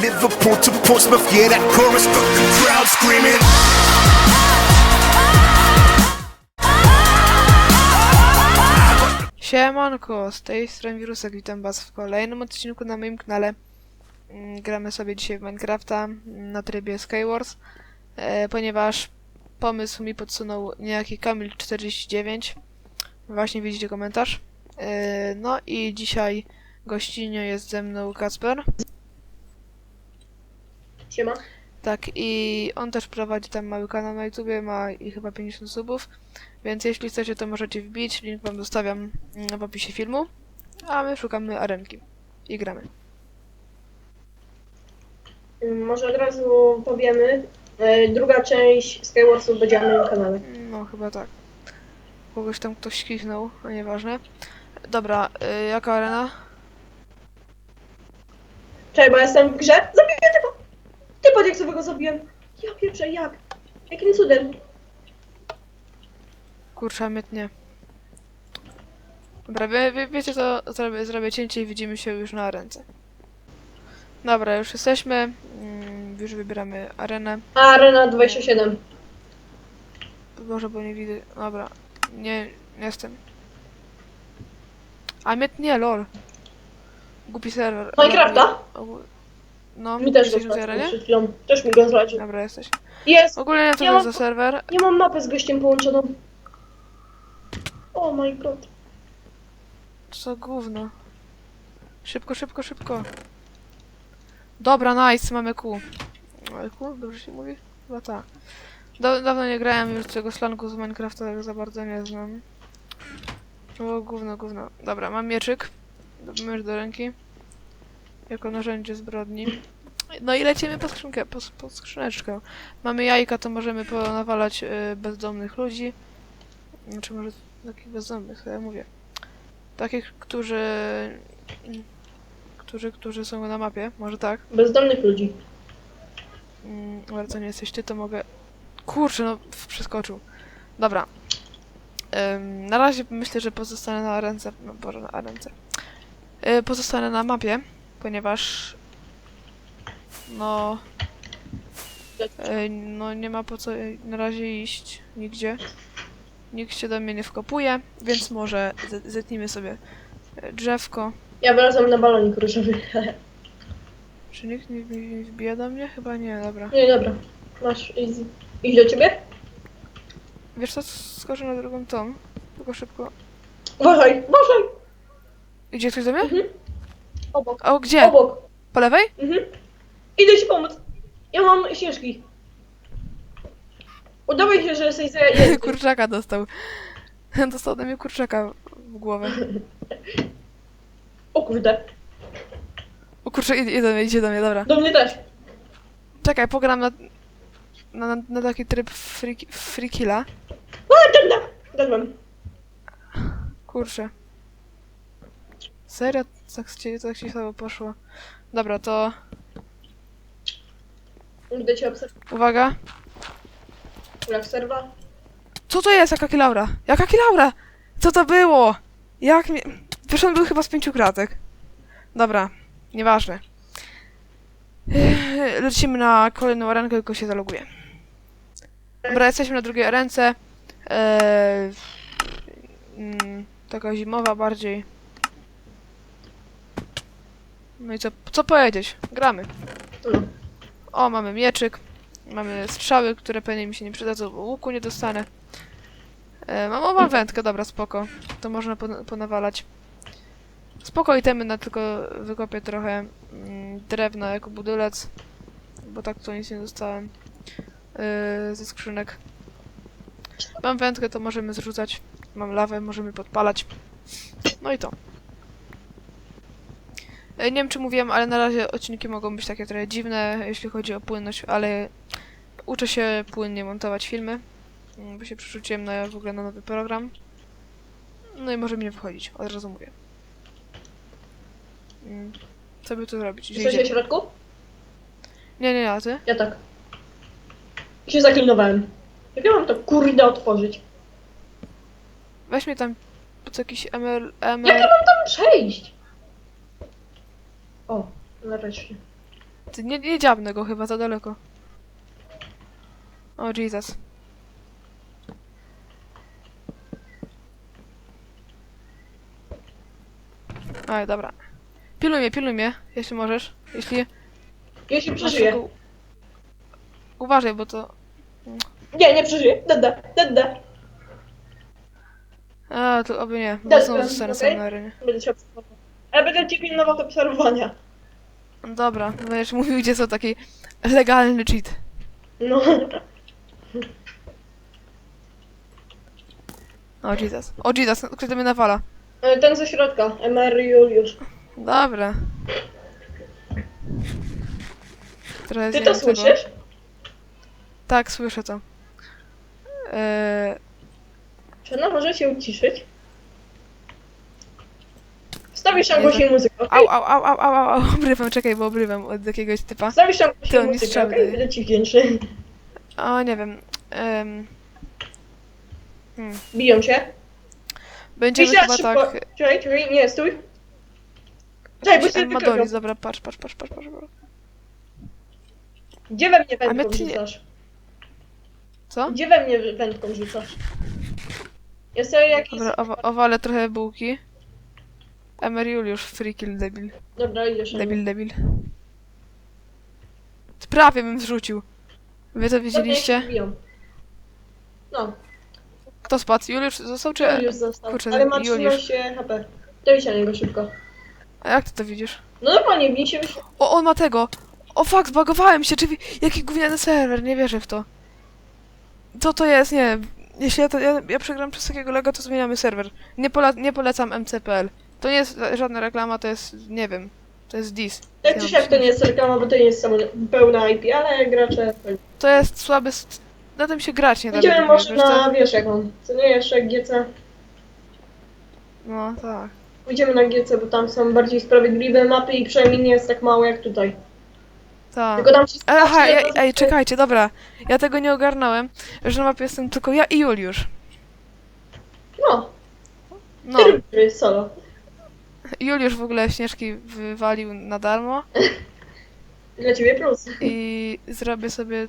Liverpool to Portsmouth, yeah, that chorus got the crowd screaming. Siemanko, z tej strony Wirusek, witam was w kolejnym odcinku na moim kanale. Mm, Gramy sobie dzisiaj w Minecrafta mm, na trybie Skywars, e, ponieważ pomysł mi podsunął niejaki Kamil49. Właśnie widzicie komentarz. E, no i dzisiaj gościnnie jest ze mną Kacper. Siema. Tak, i on też prowadzi tam mały kanał na YouTubie, ma i chyba 50 subów, więc jeśli chcecie, to możecie wbić, link wam zostawiam mm, w opisie filmu, a my szukamy arenki i gramy. Może od razu powiemy. e, Druga część Skywarsów będzie na moim kanale. No, chyba tak. Kogoś tam ktoś kichnął, a nieważne. Dobra, y, jaka arena? Czekaj, bo jestem w grze. Typa, jak sobie go zabiłem. Ja pieprzę, jak? Jakim cudem? Kurczę, mytnie. Dobra, wie, wie, wiecie co, zrobię, zrobię cięcie i widzimy się już na arence. Dobra, już jesteśmy, mm, już wybieramy arenę. Arena 27. Może, bo nie widzę. Dobra. Nie, nie jestem. A mnie nie, lol. Głupi serwer. Minecrafta? Ogól- No, Mi też go jesteś na przed chwilą. Też mi go zlecił. Dobra, jesteś. Jest! Ogólnie nie to Ja mam- za serwer. Nie mam mapę z gościem połączoną. Oh my god. Co gówno. Szybko, szybko, szybko. Dobra, nice, mamy Q. Ale Q? Dobrze się mówi? Chyba tak. Da dawno nie grałem już tego slangu z Minecrafta, tak za bardzo nie znam. O, gówno, gówno. Dobra, mam mieczyk. Miecz do ręki. Jako narzędzie zbrodni. No i lecimy po skrzynkę, po, po skrzyneczkę. Mamy jajka, to możemy ponawalać y, bezdomnych ludzi. Znaczy może takich bezdomnych, co ja mówię. Takich, którzy... Którzy, którzy są na mapie, może tak. Bezdomnych ludzi. Mm, ale nie jesteś ty, to mogę... Kurczę, no przeskoczył. Dobra. Ym, na razie myślę, że pozostanę na ręce. No Boże, na ręce. Yy, pozostanę na mapie, ponieważ... No... Yy, no nie ma po co na razie iść nigdzie. Nikt się do mnie nie wkopuje, więc może zetnijmy sobie yy, drzewko. Ja wracam na balonik różowy. Czy nikt nie, nie, nie wbija do mnie? Chyba nie, dobra. Nie, dobra. Masz easy. Idź do ciebie? Wiesz co, skoczę na drugą tą. Tylko szybko. Uważaj, uważaj! Idzie ktoś do mnie? Mhm. Obok. O, gdzie? Obok. Po lewej? Mhm. Idę ci pomóc. Ja mam ścieżki. Udawaj się, że jesteś zajęty. kurczaka dostał. Dostał ode mnie kurczaka w głowę. O kurde. O kurczak, idzie, idzie do mnie, idzie do mnie, dobra. Do mnie też. Czekaj, pogram na, na, na, na taki tryb free, free killa. A, ten da. Dałem. Kurczę. Serio? Tak ci, tak ci sobie poszło. Dobra, to Idę cię obserwować. uwaga. Jak serwa. Co to jest? Jaka kilaura? Jaka kilaura? Co to było? Jak mnie... Wiesz, on był chyba z pięciu kratek. Dobra, nieważne. Lecimy na kolejną arenkę, tylko się zaloguję. Dobra, jesteśmy na drugiej arence. Eee, mm, taka zimowa bardziej. No i co, co powiedzieć? Gramy. No. O, mamy mieczyk. Mamy strzały, które pewnie mi się nie przydadzą, bo łuku nie dostanę. E, mam owal wędkę, dobra, spoko. To można pon- ponawalać. Spoko itemy, na tylko wykopię trochę mm, drewna jako budulec, bo tak to nic nie dostałem e, ze skrzynek. Mam wędkę, to możemy zrzucać. Mam lawę, możemy podpalać. No i to. E, Nie wiem, czy mówiłem, ale na razie odcinki mogą być takie trochę dziwne, jeśli chodzi o płynność, ale uczę się płynnie montować filmy, mm, bo się przerzuciłem na, w ogóle na nowy program. No i może mi nie wychodzić, od razu mówię. Mm, Co by tu zrobić? Jesteś idziemy? środku? Nie, nie, a ty? Ja tak. Się zaklinowałem. Jak ja mam to kurde otworzyć? Weź mnie tam po jakiś ML... ML... Jak ja mam tam przejść? O, nareszcie. Ty nie, nie dziabnę go chyba za daleko. O Jesus. Oj, dobra. Piluj mnie, piluj mnie, jeśli możesz. Jeśli Jeśli przeżyję. Uważaj, bo to... Nie, nie przeżyję. Dada, dada. A, to oby nie, bo Dobra, zostanę okej. sam na arenie. Będę się obserwował. Ale będę ci pilnował do obserwowania. Dobra, będziesz mówił, gdzie są taki legalny cheat. No. O Jesus. O Jesus, ktoś do mnie nawala. Ale Ten ze środka. MR Juliusz. Dobra. Trochę Ty to tego- słyszysz? Tak, słyszę to. Eee, Czy ona może się uciszyć? Nie, głośniej muzykę, okej? au, au, au, au, au, au, obrywam, czekaj, bo obrywam od jakiegoś typa. Tam Ty, głośniej on nie muzykę, okej? Będę ci wdzięczny. O, nie wiem. Um, hmm. Biją się. Będziemy Piszę chyba szybko. tak... Czekaj, czekaj, nie, stój. Czekaj, bo się Madoris, wykropią. dobra, patrz, patrz, patrz, patrz, patrz. patrz. Gdzie we mnie my wędką ty nie- rzucasz? Co? Gdzie we mnie wędką rzucasz? Ja sobie jakiś... Dobra, owa- owalę trochę bułki. Emer Juliusz, free kill, debil. Dobra, idziesz. Debil, debil. Prawie bym zrzucił. Wy to widzieliście? Biją. No, Kto spadł? Juliusz został czy... Juliusz został. kurczę, Ale ma Juliusz. 13 HP. To idź na niego szybko. A jak ty to widzisz? No normalnie, bij się. O, on ma tego! O fuck, zbagowałem się, czy... Jaki gówniany serwer, nie wierzę w to. Co to jest? Nie. Jeśli ja, to, ja, ja przegram przez takiego lega, to zmieniamy serwer. Nie, pola, nie polecam MC.pl. To nie jest żadna reklama, to jest, nie wiem, to jest dis. Tak czy siak to nie jest reklama, bo to nie jest samo pełna IP, ale gracze... To jest słaby... St- na tym się grać nie da. Idziemy według może mnie, wiesz co? na, wiesz jaką, co nie jeszcze GC. No, tak. Idziemy na GC, bo tam są bardziej sprawiedliwe mapy i przynajmniej nie jest tak mało jak tutaj. Tak. Tylko tam wszystko... Ej, Aha, ej, wszystko- ej, czekajcie, dobra. Ja tego nie ogarnąłem, że na mapie jestem tylko ja i Juliusz. No, No, ty solo. Juliusz w ogóle śnieżki wywalił na darmo Dla ciebie plus. i zrobię sobie...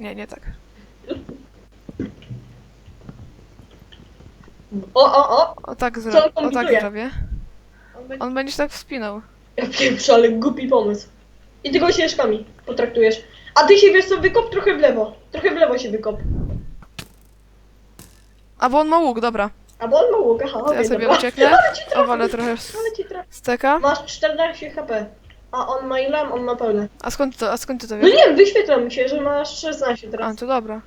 Nie, nie tak. O, o, o! O tak, Co zro... on o tak kombinuje? zrobię. On będzie- On będzie się tak wspinał. Ja pieprzę, ale głupi pomysł. I ty go ścieżkami potraktujesz. A ty się wiesz co, wykop trochę w lewo. Trochę w lewo się wykop. A bo on ma łuk, dobra. A bo on ma łuk, aha, To ja sobie ucieknę, owalę trochę z ale ci trafił. steka. Masz 14 HP. A on ma ile? On ma pełne. A skąd to, a skąd ty to No wiesz? nie wiem, wyświetla mi się, że masz 16 A, teraz. to dobra.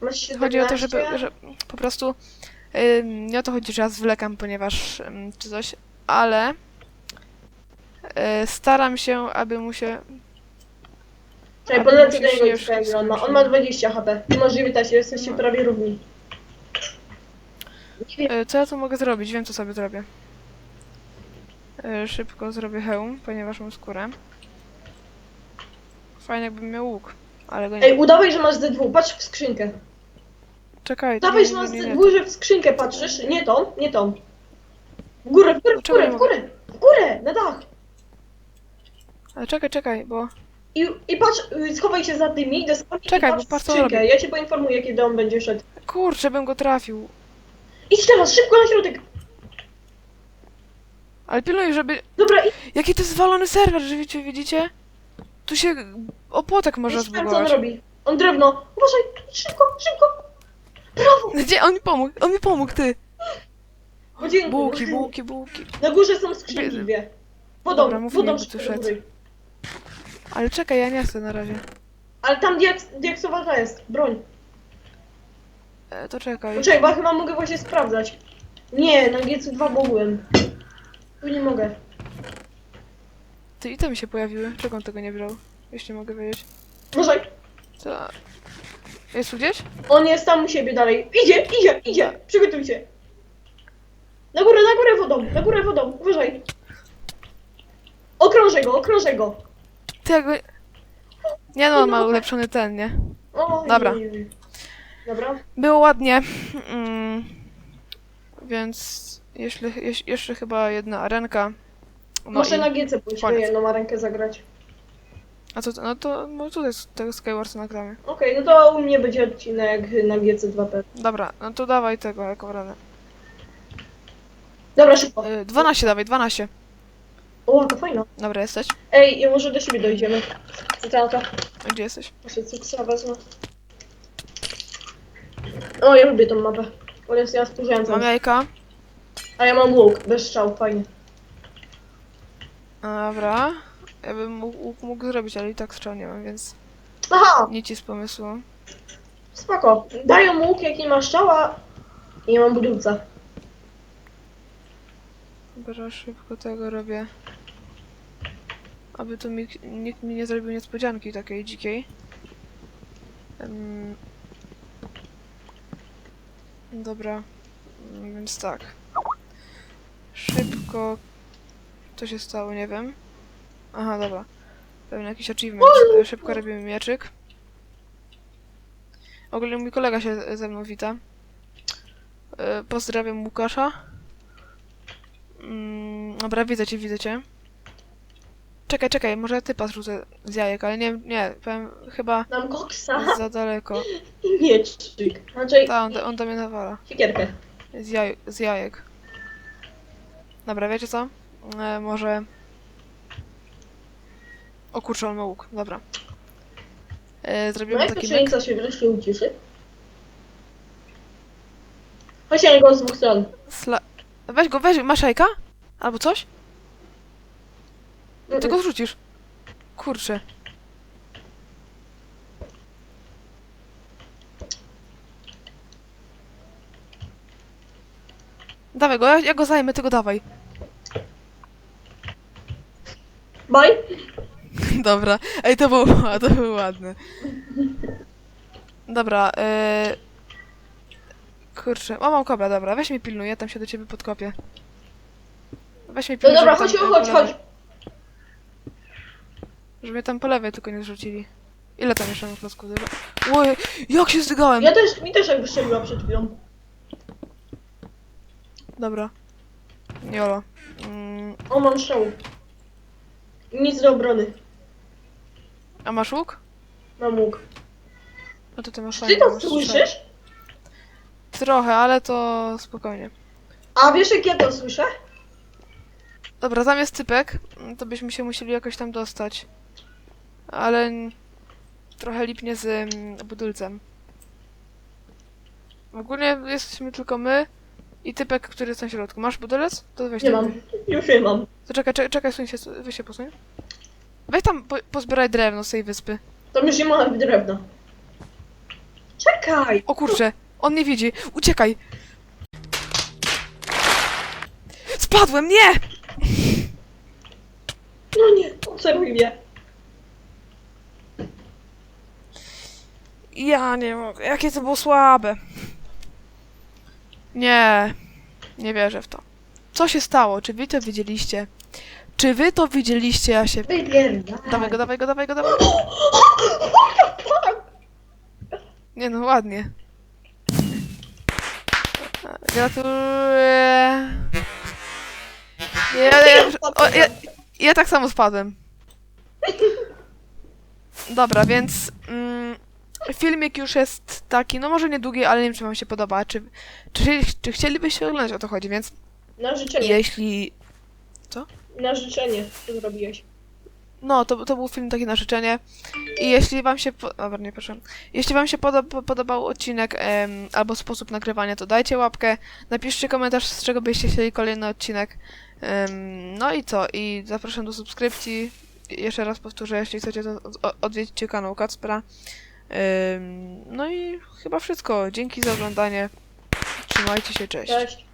Masz 17. Chodzi o to, żeby, że po prostu ym, nie o to chodzi, że ja zwlekam, ponieważ ym, czy coś, ale y, staram się, aby mu się... Czekaj, aby podlecę mu do się niego i ile on ma. On skończyły. ma 20 HP. Możliwe też, jesteście No. prawie równi. Nie wiem, Y, co ja tu mogę zrobić? Wiem, co sobie zrobię. Y, szybko zrobię hełm, ponieważ mam skórę. Fajnie jakbym miał łuk, ale go nie Ej, udawaj, że masz Z2, patrz w skrzynkę. Czekaj, Udawaj, nie, że nie, masz nie, nie. Z2, że w skrzynkę patrzysz. Nie tą, nie tą. W górę, w górę, w Dlaczego górę, nie w górę, w górę, na dach. Ale czekaj, czekaj, bo... I, I patrz, y, schowaj się za tymi deskami Czekaj, i bo patrz w patrz, co skrzynkę. Ja cię poinformuję, kiedy on będzie szedł. Kurczę, bym go trafił. Idź teraz, szybko na środek. Ale pilnuj, żeby... Dobra, idź, Jaki to jest zwalony serwer, że wiecie, widzicie? Tu się opłotek może tam, co on robi. On drewno. Uważaj, szybko, szybko. Brawo. Gdzie? On mi pomógł, on mi pomógł, ty! O, dziękuję. Bułki, bułki, bułki. Na górze są skrzynki Bie- dwie. Wodą, Dobra, mów mi, wodą jakby tu szybko szedł. do góry. Ale czekaj, ja nie chcę na razie. Ale tam diaks, diaksowata jest, broń. E, to czekaj. Poczekaj, bo ja chyba mogę właśnie sprawdzać. Nie, na GC2 mogłem. Tu nie mogę. Ty i te mi się pojawiły. Czego on tego nie wziął? Jeśli mogę wiedzieć. Uważaj. Co? Jest tu gdzieś? On jest tam u siebie dalej. Idzie, idzie, idzie. Przygotuj się. Na górę, na górę wodą, na górę wodą. Uważaj. Okrążę go, okrążę go. Ty jak. Nie no, on ma ulepszony ten, nie? O, Dobra. nie, nie, nie. Dobra. Było ładnie. Mm. Więc... Jeśli, jeś, jeszcze chyba jedna arenka. No Muszę i- na GC pójść, koniec. jedną rękę zagrać. A co, to- no to no tutaj z tego Skywarsa nagramy. Okej, no to u mnie będzie odcinek na GC 2P. Dobra, no to dawaj tego jako radę. Dobra, szybko. Y, 12 dawaj, 12. O, to fajno. Dobra, jesteś? Ej, i może do siebie dojdziemy. Co to? A Gdzie jesteś? Muszę cuksa wezmę. O, ja lubię tą mapę. Bo jest ja. Mam jajka. A ja mam łuk, bez strzał, fajnie. Dobra. Ja bym mógł, mógł zrobić, ale i tak strzał nie mam, więc Aha, nic ci z pomysłu. spoko. Dają łuk, jak nie ma strzała i nie mam budulca. Dobra, szybko tego robię. Aby tu mi, nikt mi nie zrobił niespodzianki takiej dzikiej. Em, dobra, więc tak. Szybko. Co się stało, nie wiem. Aha, dobra. Pewnie jakiś achievement. Szybko robimy mieczyk. Ogólnie mój kolega się ze mną wita. E, Pozdrawiam Łukasza. Mm, dobra, widzę cię, widzę cię. Czekaj, czekaj, może typa zrzucę z jajek, ale nie, nie, powiem, chyba Mam koksa za daleko. i mieczyk. Znaczy, Ta, on, on do mnie nawala. siekierkę. Z, jaj, z jajek. Dobra, wiecie co? E, może... O kurczę, on ma łuk, dobra. E, No zrobimy jak taki myk. pszenica się wreszcie uciszy? Chodź na go z dwóch stron. Sla... Weź go, weź, masz jajka? Albo coś? Ty go zrzucisz. Kurczę. Dawaj go, ja, ja go zajmę, ty go dawaj. Bye. Dobra, ej, to było, to było ładne. Dobra, yy... Kurczę, o mam kobra, dobra, weź mnie pilnuj, ja tam się do ciebie podkopię. Weź mnie No pilnuj, dobra, żeby chodź, tam, chodź, chodź. Żeby mnie tam po lewej tylko nie zrzucili. Ile tam jeszcze mam klocków? Dobra. Oj, jak się zdygałem! Ja też, mi też jakby strzeliła przed chwilą. Dobra. Jolo. Mm, O, mam strzał. Nic do obrony. a masz łuk? Mam łuk. No to ty masz Czy ty to masz słyszysz? Trochę, ale to spokojnie. A wiesz jak ja to słyszę? Dobra, tam jest typek, mm, to byśmy się musieli jakoś tam dostać. Ale trochę lipnie z mm, budulcem. Ogólnie jesteśmy tylko my i typek, który jest na środku. Masz budulec? To weź Nie ten- mam. Już nie mam. To czekaj, czekaj, czekaj, suń się, weź się posuń. Weź tam, po, pozbieraj drewno z tej wyspy. Tam już nie ma drewna. Czekaj! O kurczę, on nie widzi. Uciekaj! Spadłem, nie! No nie, obserwuj mnie. Ja nie mogę. Jakie to było słabe. Nie. Nie wierzę w to. Co się stało? Czy wy to widzieliście? Czy wy to widzieliście? Ja się... Dawaj go, dawaj go, dawaj go, dawaj go. Nie no, ładnie. Gratuluję. Ja, ja, o, ja, ja tak samo spadłem. Dobra, więc mm, filmik już jest taki, no może niedługi, ale nie wiem, czy wam się podoba. Czy, czy, czy chcielibyście oglądać, o to chodzi, więc Na życzenie. jeśli... Na życzenie to zrobiłeś. No, to, to był film taki na życzenie. I jeśli wam się... Po... Dobra, nie proszę. Jeśli wam się podo- podobał odcinek em, albo sposób nagrywania, to dajcie łapkę. Napiszcie komentarz, z czego byście chcieli kolejny odcinek. Em, no i co? I zapraszam do subskrypcji. I Jeszcze raz powtórzę, jeśli chcecie, to odwiedźcie kanał Kacpra. No i chyba wszystko. Dzięki za oglądanie. Trzymajcie się, cześć. Cześć.